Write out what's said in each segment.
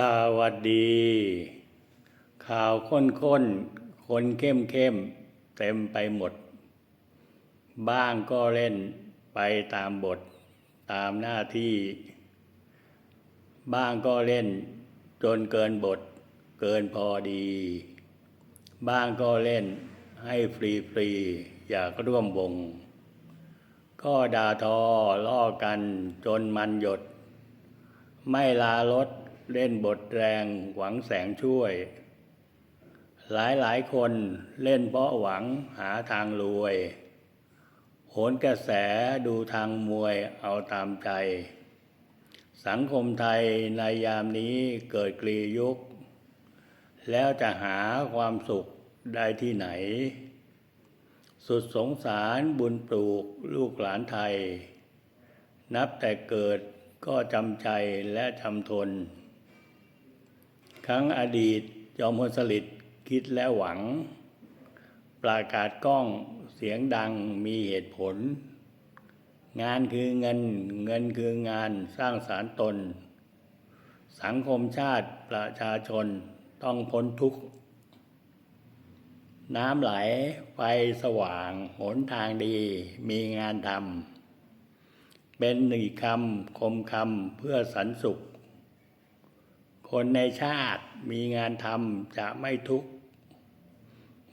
สวัสดี ข่าวข้นข้นๆคนเข้มเข้มๆเต็มไปหมด บ้างก็เล่นไปตามบทตามหน้าที่ บ้างก็เล่นจนเกินบทเกินพอดี บ้างก็เล่นให้ฟรีฟรีๆอยากร่วมวง ก็ด่าทอล่อกันจนมันหยด ไม่ลาลด เล่นบทแรงหวังแสงช่วย หลายหลายคนเล่นเพราะหวังหาทางรวยโหนกระแสดูทางมวยเอาตามใจ สังคมไทยในยามนี้เกิดกลียุค แล้วจะหาความสุขได้ที่ไหน สุดสงสารบุญปลูกลูกหลานไทย นับแต่เกิดก็จำใจและจำทน ครั้งอดีตจอมพลสฤษดิ์คิดและหวัง ประกาศกล้องเสียงดังมีเหตุผล งานคือเงินเงินคืองานสร้างสารตน สังคมชาติประชาชนต้องพ้นทุกข์ น้ำไหลไฟสว่างหนทางดีมีงานทำเป็นหนึ่งคำคมคำเพื่อสันสุข คนในชาติมีงานทำจะไม่ทุกข์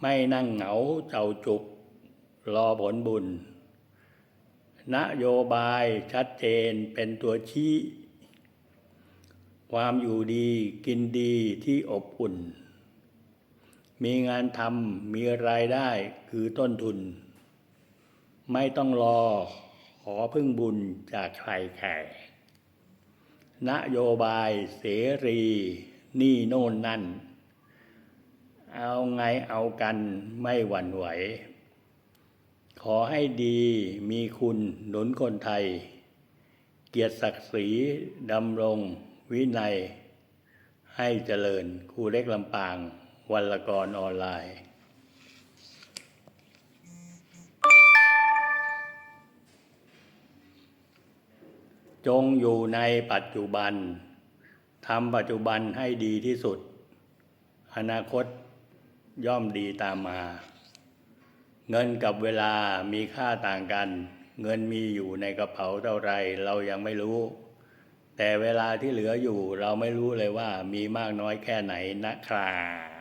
ไม่นั่งเหงาเจ้าจุก รอผลบุญ นโยบายชัดเจนเป็นตัวชี้ ความอยู่ดีกินดีที่อบอุ่น มีงานทำมีรายได้คือต้นทุน ไม่ต้องรอขอพึ่งบุญจากใครแข่ นโยบายเสรี นี่โน่นนั่น เอาไงเอากันไม่หวั่นไหว ขอให้ดีมีคุณหนุนคนไทย เกียรติศักดิ์ศรีดำรงวินัย ให้เจริญครูเล็กลำปางวันละกรออนไลน์ จงอยู่ในปัจจุบันทำปัจจุบันให้ดีที่สุด อนาคตย่อมดีตามมา เงินกับเวลามีค่าต่างกัน เงินมีอยู่ในกระเป๋าเท่าไรเรายังไม่รู้ แต่เวลาที่เหลืออยู่เราไม่รู้เลยว่ามีมากน้อยแค่ไหนนะครับ